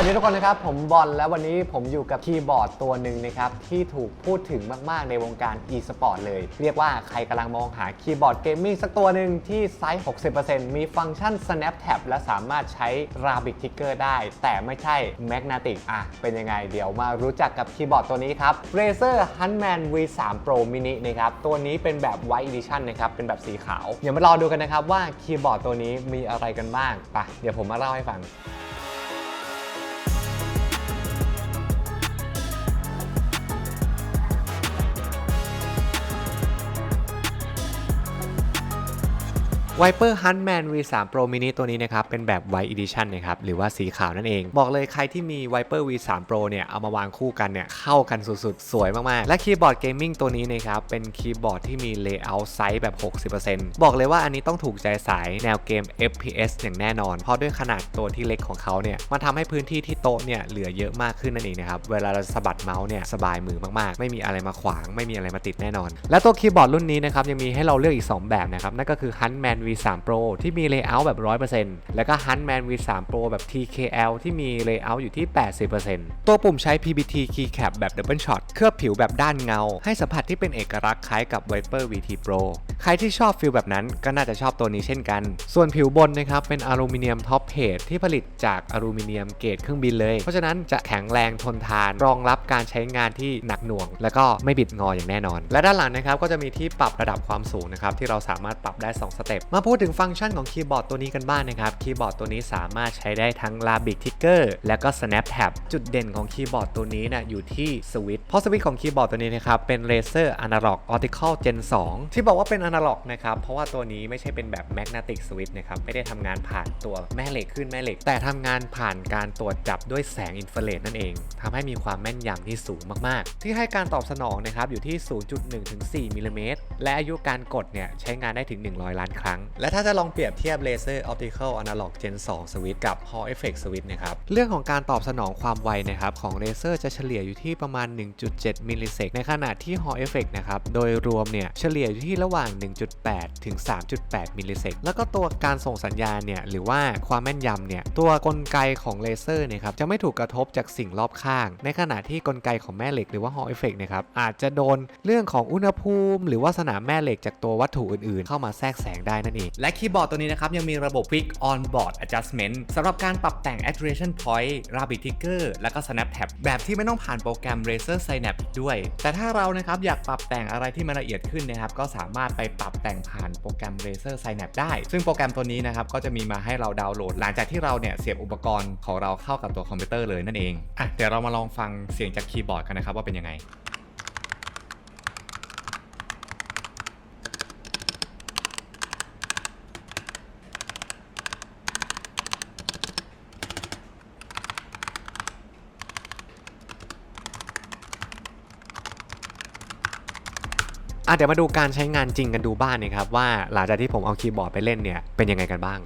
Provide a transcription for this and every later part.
วัสดีทุกคนนะครับ ผมบอลและวันนี้ผมอยู่กับคีย์บอร์ดตัวหนึ่งนะครับ ที่ถูกพูดถึงมาก ๆ ในวงการ e-sport เลย เรียกว่าใครกำลังมองหาคีย์บอร์ดเกมมิ่งสักตัวหนึ่งที่ไซส์ 60%มีฟังก์ชัน snap tab และสามารถใช้ rabbit trigger ได้ แต่ไม่ใช่ magnetic อะ เป็นยังไงเดี๋ยวมารู้จักกับคีย์บอร์ดตัวนี้ครับ Razer Huntman V3 Pro Mini นะครับ ตัวนี้เป็นแบบ White Edition นะครับ เป็นแบบสีขาว เดี๋ยวมารอดูกันนะครับว่าคีย์บอร์ดตัวนี้มีอะไรกันบ้างไปเดี๋ยวผมมาเล่าให้ฟัง Viper Huntman V3 Pro Mini ตัวนี้นะครับ เป็นแบบ White Edition นะครับ หรือว่าสีขาวนั่นเอง บอกเลยใครที่มี Viper V3 Pro เนี่ย เอามาวางคู่กันเนี่ย เข้ากันสุดๆ สวยมาก ๆ และคีย์บอร์ดเกมมิ่งตัวนี้นะครับ เป็นคีย์บอร์ดที่มี Layout ไซส์แบบ 60%บอกเลยว่าอันนี้ต้องถูกใจสายแนวเกม FPS อย่างแน่นอน เพราะด้วยขนาดตัวที่เล็กของเขาเนี่ยมันทำให้พื้นที่ที่โต๊ะเนี่ยเหลือเยอะมากขึ้นนั่นเองนะครับ เวลาเราสะบัดเมาส์เนี่ยสบายมือมากๆ ไม่มีอะไรมาขวาง ไม่มีอะไรมาติดแน่นอน และตัวคีย์บอร์ดรุ่นนี้นะครับยังมีให้เราเลือกอีก 2 แบบนะครับนั่นก็คือ Huntman V3 Pro ที่มี Layout แบบ 100%แล้วก็ Huntman V3 Pro แบบ TKL ที่มี Layout อยู่ที่ 80%ตัวปุ่มใช้ PBT Keycap แบบ Double Shot เคลือบผิวแบบด้านเงา ให้สัมผัสที่เป็นเอกลักษณ์คล้ายกับ Viper VT Pro ใครที่ชอบฟิลแบบนั้นก็น่าจะชอบตัวนี้เช่นกัน ส่วนผิวบนนะครับเป็นอลูมิเนียมท็อปเพจที่ผลิตจากอลูมิเนียมเกรดเครื่องบินเลย เพราะฉะนั้นจะแข็งแรงทนทานรองรับการใช้งานที่หนักหน่วง แล้วก็ไม่บิดงออย่างแน่นอน และด้านหลังนะครับก็จะมีที่ปรับระดับความสูงนะครับที่เราสามารถปรับได้ 2 สเต็ปมาพูดถึงฟังก์ชันของคีย์บอร์ดตัวนี้กันบ้างนะครับคีย์บอร์ดตัวนี้สามารถใช้ได้ทั้ง Rabbit Trigger และก็ Snap Tab จุดเด่นของคีย์บอร์ดตัวนี้นะอยู่ที่สวิตช์เพราะสวิตช์ของคีย์บอร์ดตัวนี้นะครับ เป็น Razer Analog Optical Gen 2 ที่บอกว่าเป็น Analog นะครับ เพราะว่าตัวนี้ไม่ใช่เป็นแบบ Magnetic Switch นะครับ ไม่ได้ทำงานผ่านตัวแม่เหล็กขึ้นแม่เหล็ก แต่ทำงานผ่านการตรวจจับด้วยแสงอินฟราเรดนั่นเองทำให้มีความแม่นยำที่สูงมากๆ ที่ให้การตอบสนองนะครับอยู่ที่ 0.1ถึง4มิลลิเมตรและอายุการกดเนี่ยใช้งานได้ถึง 100 ล้านครั้ง และถ้าจะลองเปรียบเทียบ Laser Optical Analog Gen 2 Switch กับ Hall Effect Switch นะครับเรื่องของการตอบสนองความไวนะครับของ Laser จะเฉลี่ยอยู่ที่ประมาณ1.7 มิลลิเซกในขณะที่ Hall Effect นะครับ โดยรวมเนี่ยเฉลี่ยอยู่ที่ระหว่าง 1.8 ถึง 3.8 มิลลิเซกแล้วก็ตัวการส่งสัญญาณเนี่ยหรือว่าความแม่นยำเนี่ยตัวกลไกของเลเซอร์เนี่ยครับจะไม่ถูกกระทบจากสิ่งรอบข้าง ในขณะที่กลไกของแม่เหล็กหรือว่า Hall Effect นะครับอาจจะโดนเรื่องของอุณหภูมิ หรือว่าสนามแม่เหล็กจากตัววัตถุอื่น ๆ เข้ามาแทรกแซงได้นั่นเองและคีย์บอร์ดตัวนี้นะครับยังมีระบบ Quick On Board Adjustment สำหรับการปรับแต่ง Actuation Point Rabbit Trigger แล้วก็ Snap Tab แบบที่ไม่ต้องผ่านโปรแกรม Razer Synapse อีกด้วย แต่ถ้าเรานะครับอยากปรับแต่งอะไรที่มันละเอียดขึ้นนะครับก็สามารถไปปรับแต่งผ่านโปรแกรม Razer Synapse ได้ ซึ่งโปรแกรมตัวนี้นะครับก็จะมีมาให้เราดาวน์โหลด หลังจากที่เราเนี่ยเสียบอุปกรณ์ของเราเข้ากับตัวคอมพิวเตอร์เลยนั่นเองอะเดี๋ยวเรามาลองฟังเสียงจากคีย์บอร์ดกันนะครับว่าเป็นยังไง อะเดี๋ยวมาดูการใช้งานจริงกันดูบ้างนะครับว่าหลังจากที่ผมเอาคีย์บอร์ดไปเล่นเนี่ยเป็นยังไงกันบ้าง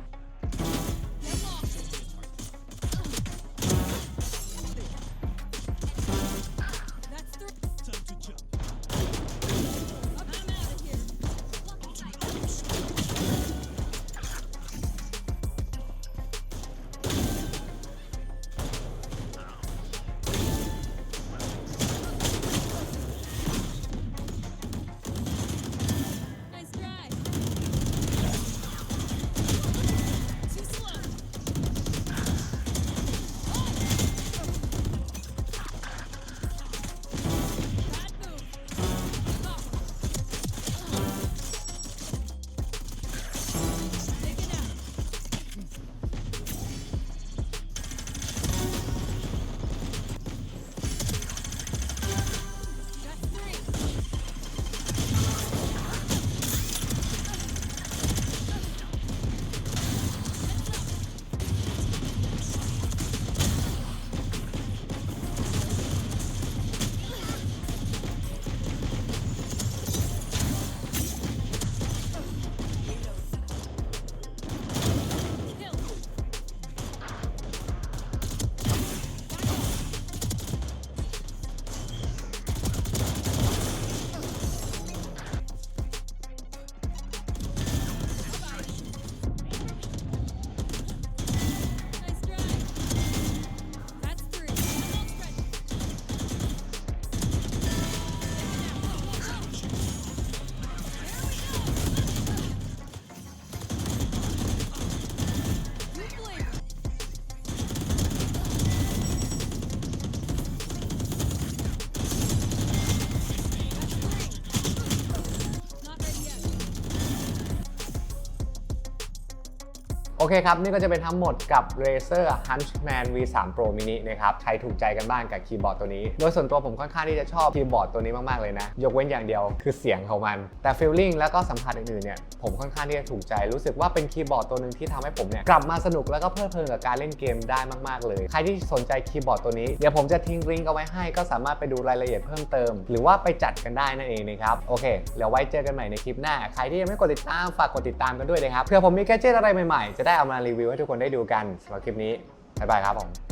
โอเคครับ นี่ก็จะเป็นทั้งหมดกับ Razer Hunchman V3 Pro Mini นะครับ ใครถูกใจกันบ้างกับคีย์บอร์ดตัวนี้ โดยส่วนตัวผมค่อนข้างที่จะชอบคีย์บอร์ดตัวนี้มาก ๆ เลยนะ ยกเว้นอย่างเดียวคือเสียงของมัน แต่ feeling แล้วก็สัมผัสอื่น ๆ เนี่ย ผมค่อนข้างที่จะถูกใจ รู้สึกว่าเป็นคีย์บอร์ดตัวหนึ่งที่ทำให้ผมเนี่ยกลับมาสนุกแล้วก็เพลิดเพลินกับการเล่นเกมได้มาก ๆ เลย ใครที่สนใจคีย์บอร์ดตัวนี้ เดี๋ยวผมจะทิ้งลิงก์เอาไว้ให้ ก็สามารถไปดูรายละเอียดเพิ่มเติม หรือว่าไปจัดกันได้นั่นเองนะครับ โอเค เดี๋ยวไว้เจอกันใหม่ในคลิปหน้า ใครที่ยังไม่กดติดตามฝากกดติดตามกันด้วยนะครับเพื่อผมมีแกเจิตอะไรใหม่ๆจะได้เอามารีวิวให้ทุกคนได้ดูกันสำหรับคลิปนี้บ๊ายบายครับผม